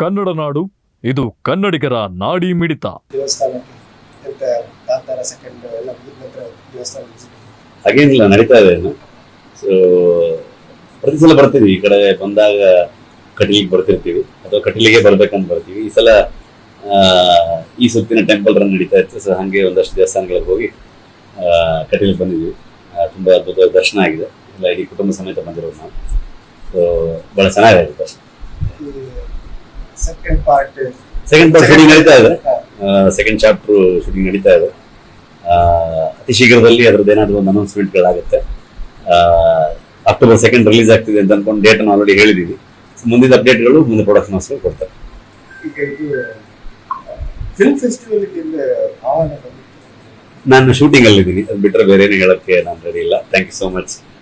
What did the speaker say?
ಕನ್ನಡ ನಾಡು, ಇದು ಕನ್ನಡಿಗರ ನಾಡಿ ಮಿಡಿತ. ಹಾಗೇನಿಲ್ಲ ನಡೀತಾ ಇದೆ ಸೊ ಪ್ರತಿ ಸಲ ಬರ್ತೀವಿ, ಈ ಕಡೆ ಬಂದಾಗ ಕಟೀಲಿಗೆ ಬರ್ತಿರ್ತೀವಿ, ಅಥವಾ ಕಟೀಲಿಗೆ ಬರ್ಬೇಕಂತ ಬರ್ತೀವಿ. ಈ ಸಲ ಈ ಸುತ್ತಿನ ಟೆಂಪಲ್ ರನ್ ನಡೀತಾ ಇತ್ತು ಸೊ ಹಾಗೆ ಒಂದಷ್ಟು ದೇವಸ್ಥಾನಗಳಿಗೆ ಹೋಗಿ ಕಟೀಲಿಗೆ ಬಂದಿದ್ವಿ. ತುಂಬ ಅದ್ಭುತ ದರ್ಶನ ಆಗಿದೆ. ಎಲ್ಲ ಇಡೀ ಕುಟುಂಬ ಸಮೇತ ಬಂದಿರೋದು ನಾವು. ಸೊ ಬಹಳ ಚೆನ್ನಾಗಿದೆ ದರ್ಶನ. Second part second part shooting ನಡೀತಾ ಇದೆ. ಸೆಕೆಂಡ್ ಚಾಪ್ಟರ್ ಶೂಟಿಂಗ್ ನಡೀತಾ ಇದೆ. ಅತಿ ಶೀಘ್ರದಲ್ಲಿ ಅದ್ರದ್ದು ಏನಾದರೂ ಒಂದು ಅನೌನ್ಸ್ಮೆಂಟ್ಗಳಾಗುತ್ತೆ ಅಕ್ಟೋಬರ್ ಸೆಕೆಂಡ್ ರಿಲೀಸ್ ಆಗ್ತಿದೆ ಅಂತ ಅನ್ಕೊಂಡು ಡೇಟ್ ಅನ್ನು ಆಲ್ರೆಡಿ ಹೇಳಿದ್ದೀವಿ ಮುಂದಿನ ಅಪ್ಡೇಟ್ಗಳು ಮುಂದೆ ಪ್ರೊಡಕ್ಷನ್ ಹೌಸ್ ಕೊಡ್ತಾರೆ. ಫಿಲ್ಮ್ ಫೆಸ್ಟಿವಲ್ ನಾನು ಶೂಟಿಂಗ್ ಅಲ್ಲಿ ಇದ್ದೀನಿ ಅದು ಬಿಟ್ಟರೆ ಬೇರೆ ಹೇಳಕ್ಕೆ ನಾನು ರೆಡಿ ಇಲ್ಲ. Thank you so much